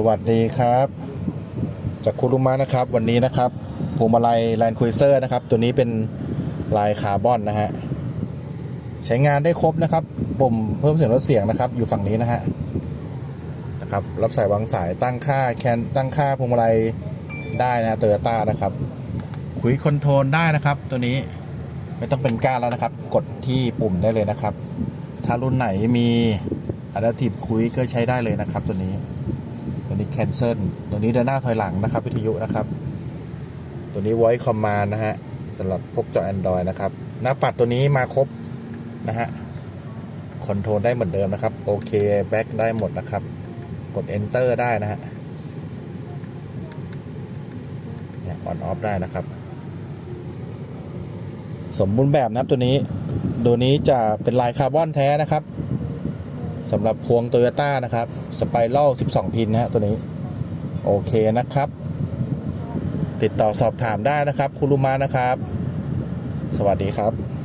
สวัสดีครับ จากคุรุมะนะครับ วันนี้นะครับพวงมาลัยแลนด์คุยเซอร์นะครับ ตัวนี้เป็นลายคาร์บอนนะฮะ ใช้งานได้ครบนะครับ ปุ่มเพิ่มเสียงลดเสียงนะครับ อยู่ฝั่งนี้นะฮะนะครับ รับสายวางสายตั้งค่าแคนตั้งค่าพวงมาลัยได้นะโตโยต้านะครับ คุยคอนโทรลได้นะครับ ตัวนี้ไม่ต้องเป็นก้านแล้วนะครับ กดที่ปุ่มได้เลยนะครับ ถ้ารุ่นไหนมี Adaptive คุยก็ใช้ได้เลยนะครับตัวนี้ ตัวนี้ cancel ตัวนี้เดินหน้าถอยหลังนะครับ วิทยุนะครับ ตัวนี้ voice command นะฮะสำหรับพวกจอ Android นะครับ หน้าปัดตัวนี้มาครบนะฮะคอนโทรลได้เหมือนเดิมนะครับ โอเค back ได้หมดนะครับ กด enter ได้นะฮะเนี่ย on off ได้นะครับ สมบูรณ์แบบนะครับตัวนี้ ตัวนี้จะเป็นลายคาร์บอนแท้นะครับ สำหรับพวงโตโยต้านะครับสไปรัล12 พินนะฮะตัวนี้ โอเคนะครับ ติดต่อสอบถามได้นะครับ คุณลุมานะครับ สวัสดีครับ